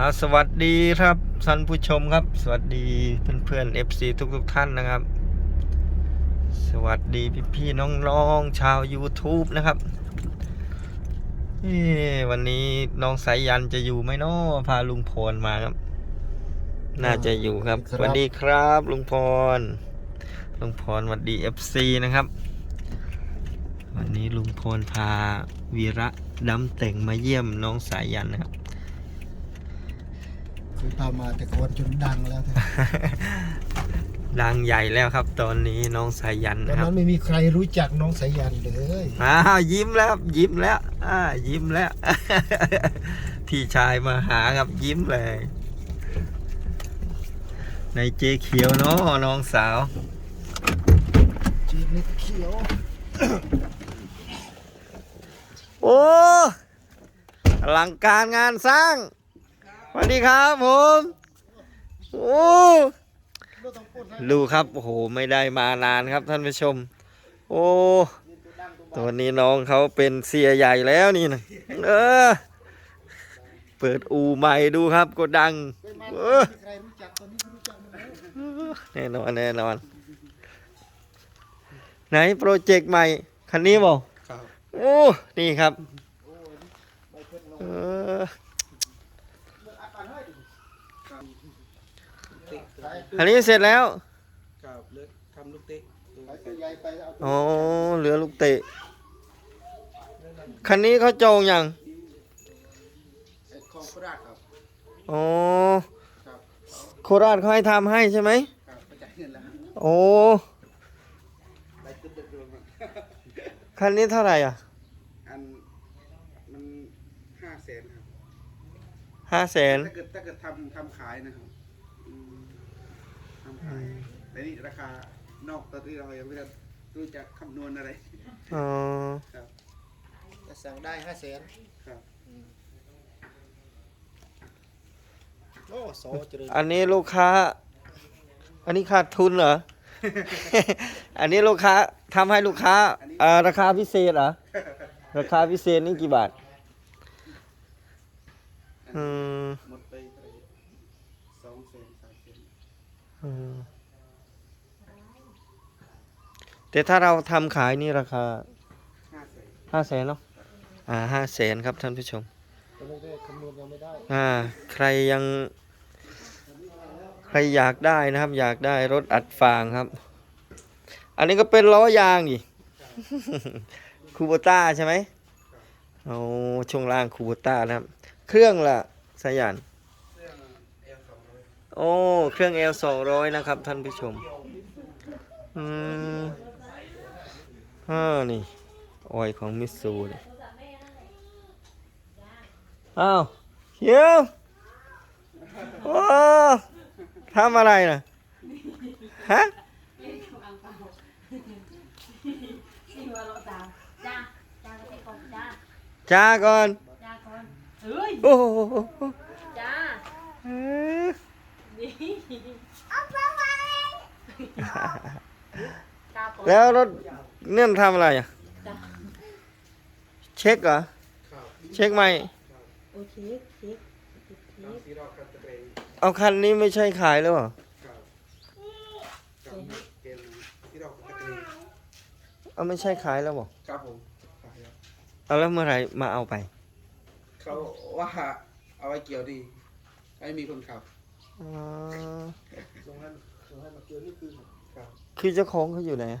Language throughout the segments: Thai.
อ่าสวัสดีครับท่านผู้ชมครับ สวัสดีเพื่อนเพื่อนๆ FC ทุกทุกๆท่านนะครับ สวัสดีพี่พี่ๆน้องๆชาว YouTube นะครับเอ๊ะวันนี้น้องสายยันจะอยู่ไหมเนาะพาลุงพรมาครับ น่าจะอยู่ครับครับสวัสดีครับลุงพรลุงพรสวัสดี FC นะครับ วันนี้ลุงพรพาวีระดำแต่งมาเยี่ยมน้องสายยันนะครับ เคยพามาแต่ก่อนจนดังแล้วแต่ดังใหญ่แล้วครับ ตอนนี้น้องสายยันตอนนะครับ นั้นไม่มีใครรู้จักน้องสายันเลยอ้าวยิ้มแล้วครับยิ้มแล้วอ่ายิ้มแล้ว พี่ชายมาหาครับยิ้มเลย ในเจเขียวเนาะน้องสาว จีนิดเขียวโอ้อลังการงานสร้างส วัสดีครับผมโอ้ดูครับโอ้โหไม่ได้มานานครับท่านผู้ชม โอ้ตัวนี้น้องเขาเป็นเสียใหญ่แล้วนี่นะเออเปิดอูใหม่ดูครับก็ดังเออมีใครรู้จักตอนนี้รู้จักหมดแล้วแน่นอนแน่นอน ไหนโปรเจกต์ใหม่ คันนี้บอกครับโอ้ นี่ครับ เออ อันนี้เสร็จแล้วครับเลือกทำลูกเตะดูไปตัวใหญ่ไปเอาอ๋อเหลือลูกเตะ คันนี้เขาจองยังเอ็ดคองโคราชครับอ๋อครับโคราชเขาให้ทำให้ใช่ไหมครับไปจ่ายเงินแล้วฮะโอ้ไปตึ๊ดตึ๊ดดูมันคันนี้เท่าไหร่อะอันมันห้าแสนครับห้าแสนถ้าเกิดถ้าเกิดทำทำขายนะครับอืมทำ ขายแต่นี่ราคานอกตอนที่เรายังไม่ได้รู้จักคำนวณอะไรอ๋อครับจะสั่งได้ห้าแสนครับโอ้โซเจริญอันนี้ลูกค้า อันนี้ขาดทุนเหรอ อันนี้ลูกค้าทำให้ลูกค้าเอ่อราคาพิเศษเหรอ ราคาพิเศษนี่กี่บาท อืม หมดไปเท่าไหร่สองแสนสามแสน อืม แต่ถ้าเราทำขายนี่ราคาห้าแสนห้าแสนเนาะอ่าห้าแสนครับท่านผู้ชมยังไม่ได้คำนวณยังไม่ได้อ่าใครยัง ใครอยากได้นะครับ อยากได้รถอัดฟางครับ อันนี้ก็เป็นล้อยางอีกคูโบต้าใช่ไหมโอ้ช่วงล่างคูโบต้านะครับ เครื่องล่ะสายัน เรื่องเอลสองร้อย โอ้ เครื่อง L สองร้อยนะครับ ท่านผู้ชม อืมอ่านี่ ออยของมิสซูนี่อ้าวเขียวโอ้ทำอะไรนะฮะที่ว่าเราตามจ้าจ้าก็ไปก่อนจ้าจ้าก่อนจ้าก่อนเอ้ยโอ้โหจ้า แล้วรถเนี่ยมันทำอะไรอะจ้าเช็คเหรอครับเช็คไหมโอเคเช็คเช็คสามสี่รอบครับตะเกรงเอาคันนี้ไม่ใช่ขายแล้วเหรอครับครับเกมที่รอบตะเกรงเอาไม่ใช่ขายแล้วบอกครับผมขายครับเอาแล้วเมื่อไหร่มาเอาไป เขาว่าเอาไว้เกี่ยวดี ให้มีคนขับ อ๋อส่งให้ส่งให้มาเกี่ยวนี่คือครับคือเจ้าของเขาอยู่ไหนอะ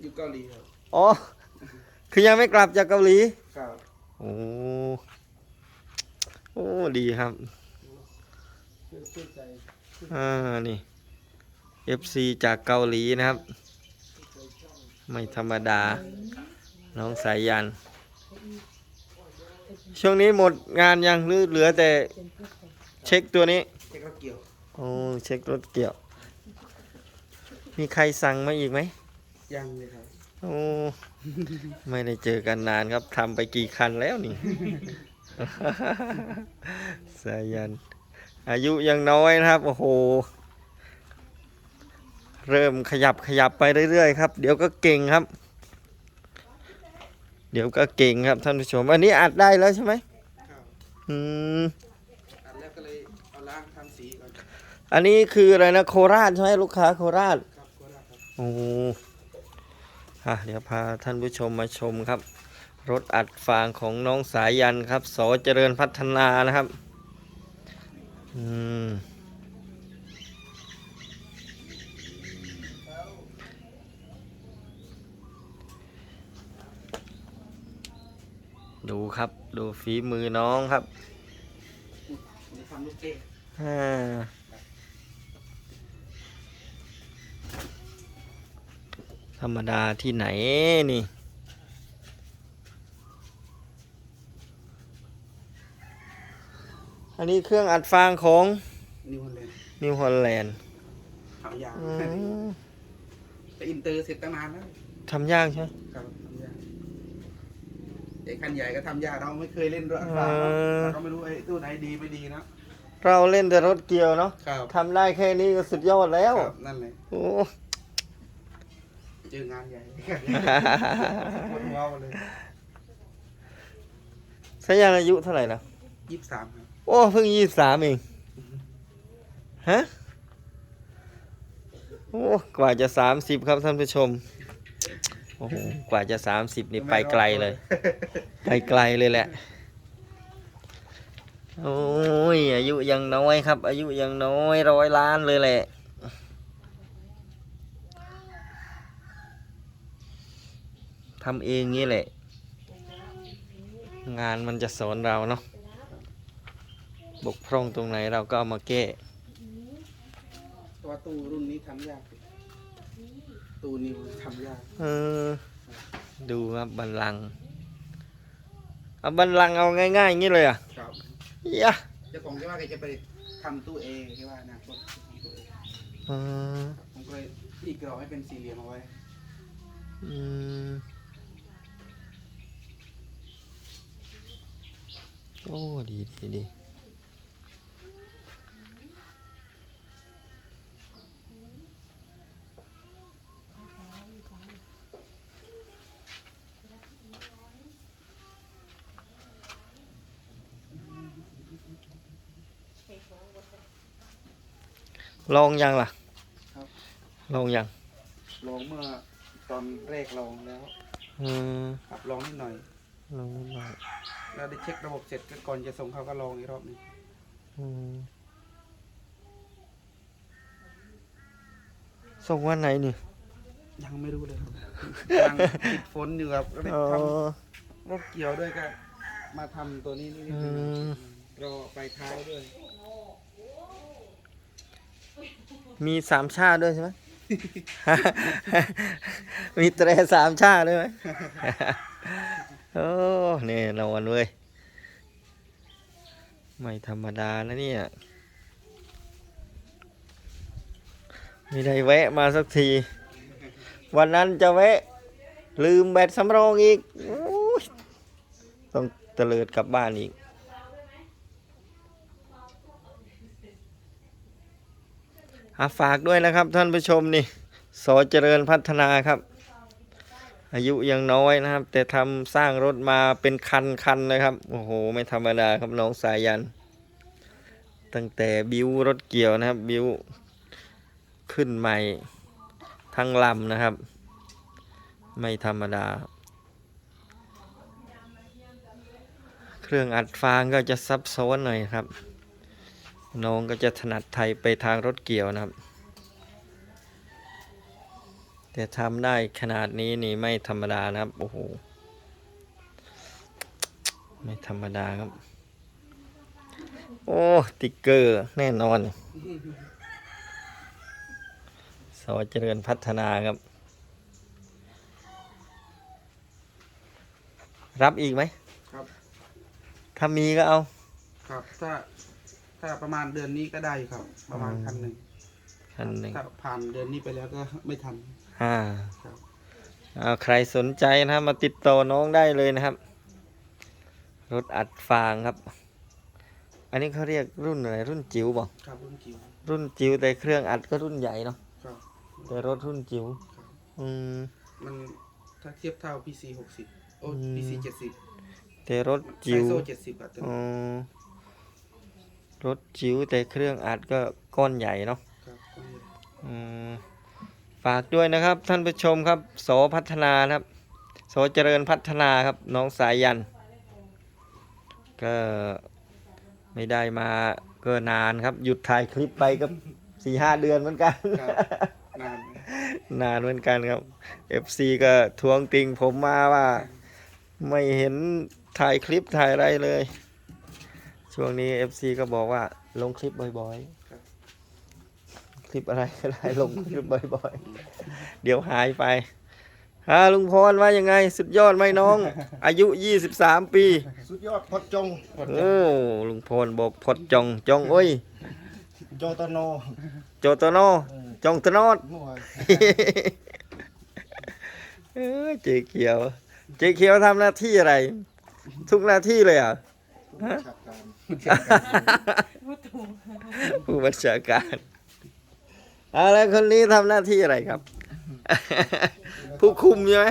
อยู่เกาหลีครับอ๋อ คือยังไม่กลับจากเกาหลี ครับโอ้ โอ้ ดีครับเชื่อเชื่อใจอ่า นี่ FC จากเกาหลีนะครับ ไม่ธรรมดา น้องสายยัน ช่วงนี้หมดงานยังหรือเหลือแต่เช็คตัวนี้ โอ้เช็ครถเกี่ยว มีใครสั่งมาอีกไหม ยังเลยครับ โอ้ ไม่ได้เจอกันนานครับทำไปกี่คันแล้วนี่ สายัน อายุยังน้อยนะครับ โอ้โห เริ่มขยับขยับไปเรื่อยๆครับ เดี๋ยวก็เก่งครับ เดี๋ยวก็เก่งครับท่านผู้ชม อันนี้อัดได้แล้วใช่ไหมครับอืม อันแรกก็เลย สีก่อน อันนี้คืออะไรนะโคราชใช่ไหมลูกค้าโคราชครับก็ได้ครับโอ้อะเดี๋ยวพาท่านผู้ชมมาชมครับ รถอัดฟางของน้องสายันครับสอเจริญพัฒนานะครับอืมดูครับ ดูฝีมือน้องครับผมทำลูกเกด อ่า ธรรมดาที่ไหนนี่ อันนี้เครื่องอัดฟางของนิวฮอลแลนด์นิวฮอลแลนด์ทำยากแต่อินเตอร์เสร็จตั้งนานแล้วทำยากใช่ไหมครับทำยากไอ้คันใหญ่ก็ทำยากเราไม่เคยเล่นรถอัดฟางเออเราก็ไม่รู้ไอ้ตู้ไหนดีไม่ดีนะเราเล่นแต่รถเกียวเนาะครับทำได้แค่นี้ก็สุดยอดแล้วครับนั่นเลยโอ้ เจองานใหญ่ ปวดหัวหมดเลยสายันอายุเท่าไหร่แล้วยี่สิบสามครับโอ้เพิ่งยี่สามเองฮะโอ้กว่าจะสามสิบครับท่านผู้ชมโอ้โหกว่าจะสามสิบนี่ไปไกลเลย ไปไกลเลยแหละ โอ้ยอายุยังน้อยครับ อายุยังน้อยร้อยล้านเลยแหละ ทำเองงี้แหละ งานมันจะสอนเราเนาะบกพร่องตรงไหนเราก็เอามาแก้ตัวตู้รุ่นนี้ทำยาก ตู้นิวทำยาก เออ ดูครับบันลังก์เอาบันลังก์เอาง่ายๆอย่างนี้เลยอะครับยะเจ้าของแกว่าแกจะไปทำตู้เอแกว่าอนะคนทำตู้เออืมผมก็เลยอีกกรอบให้เป็นสี่เหลี่ยมเอาไว้ อืม โอ้ดีดีดีลองยังล่ะครับลองยังลองเมื่อตอนแรกลองแล้ว อืมครับลองนิดหน่อย ลองนิดหน่อยแล้วได้เช็คระบบเสร็จก็ก่อนจะส่งเขาก็ลองอีกรอบหนึงอืมส่งวันไหนนี่ยังไม่รู้เลยครับยังติดฝนอยู่ครับก็เลยอ๋อ ทำ รถเกี่ยวด้วยก็มาทำตัวนี้นิดนึงอืมรอไปท้ายด้วยมีสามชาติด้วยใช่ไหม มีแตรสามชาติด้วยไหม โอ้แน่นอนเว้ย ไม่ธรรมดานะเนี่ย ไม่ได้แวะมาสักที วันนั้นจะแวะ ลืมแบตสำรองอีกอต้องเตลิดกลับบ้านอีกอาฝากด้วยนะครับท่านผู้ชมนี่สอเจริญพัฒนาครับ อายุยังน้อยนะครับ แต่ทำสร้างรถมาเป็นคันคันๆเลยครับ โอ้โห ไม่ธรรมดาครับน้องสายัน ตั้งแต่บิวรถเกี่ยวนะครับ บิวขึ้นใหม่ทั้งลำนะครับ ไม่ธรรมดา เครื่องอัดฟางก็จะซับซ้อนหน่อยครับ น้องก็จะถนัดไทยไปทางรถเกี่ยวนะครับ แต่ทำได้ขนาดนี้นี่ไม่ธรรมดานะครับ โอ้โห ไม่ธรรมดาครับ โอ้ติ๊กเกอร์แน่นอนสอเจริญพัฒนาครับ รับอีกไหมครับ ถ้ามีก็เอา ครับ ถ้า ถ้าประมาณเดือนนี้ก็ได้อยู่ครับ ประมาณอืมคันหนึ่งคันหนึ่ง ถ้าผ่านเดือนนี้ไปแล้วก็ไม่ทัน อ่าครับเอาใครสนใจนะครับมาติดต่อน้องได้เลยนะครับ รถอัดฟางครับ อันนี้เขาเรียกรุ่นอะไรรุ่นจิ๋วบอกครับรุ่นจิ๋วรุ่นจิ๋วแต่เครื่องอัดก็รุ่นใหญ่เนาะครับแต่รถรุ่นจิ๋วอืมมันถ้าเทียบเท่า PC หกสิบโอ้อืม PC เจ็ดสิบแต่รถไซจิ๋วโซ่เจ็ดสิบอะตัวอ๋นี้อรถจิ๋วแต่เครื่องอัดก็ก้อนใหญ่เนาะครับอืม ฝากด้วยนะครับท่านผู้ชมครับโสพัฒนานะครับโสเจริญพัฒนาครับน้องสายยัน ก็ไม่ได้มาก็นานครับ หยุดถ่ายคลิปไปก็สี่ห้าเดือนเหมือนกันครับนานนานเหมือนกันครับ FC ก็ทวงติงผมมาว่า ไม่เห็นถ่ายคลิปถ่ายอะไรเลย ช่วงนี้ FC ก็บอกว่าลงคลิปบ่อยๆค ลิปอะไรก็ได้ลงคลิปบ่อยๆ เดี๋ยวหายไปฮะลุงพรว่ายังไง สุดยอดไหมน้อง อายุ 23 ปี สุดยอดพอดจงโอ้ลุงพรบอกพดจองจองโอ้ยโจโตโนโจโตโนจองตโนดหน่วยเออเจ๊เขียว เจ๊เขียวทำหน้าที่อะไร ทุกหน้าที่เลยเหรอะฉากการผู้บัญชาการ อะแล้วคนนี้ทำหน้าที่อะไรครับ ผู้คุมใช่ไหม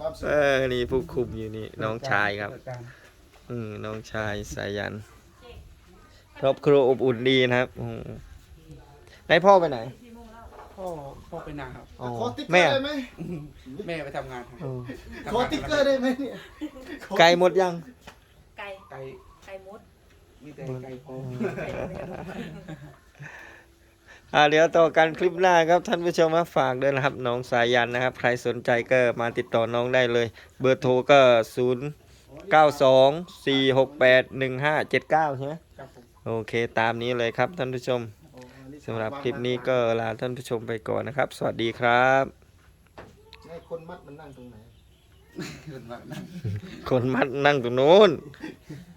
ความสุเอขอนี่ผู้คุมอยู่นี่น้องชายครับจัดการอืมน้องชายสายันครอบครัวอบอุ่นดีนะครับอืมไหนพ่อไปไหน พ่อพ่อไปนาครับ อ๋อขอติ๊กเกอแม่ร์ได้ไหมแม่ไปทำงานครับเออขอติ๊กเกอร์ได้ไหมเนี่ยไก่หมดยัง ไก่ไก่ไก่มดมีแต่ไก่พอไก่ไม่รู้ อ่าเดี๋ยวต่อกันคลิปหน้าครับท่านผู้ชมมาฝากด้วยนะครับน้องสายันนะครับ ใครสนใจก็มาติดต่อน้องได้เลย เบอร์โทรก็0 9 2 4 6 8 1 5 7 9ใช่ไหมครับผมโอเคตามนี้เลยครับท่านผู้ชมโอ้อันนี้สำหรับคลิปนี้ก็ลาท่านผู้ชมไปก่อนนะครับ สวัสดีครับ ให้คนมัดมันนั่งตรงไหนเกินมานั่งคนมัดนั่งตรงนู้นเ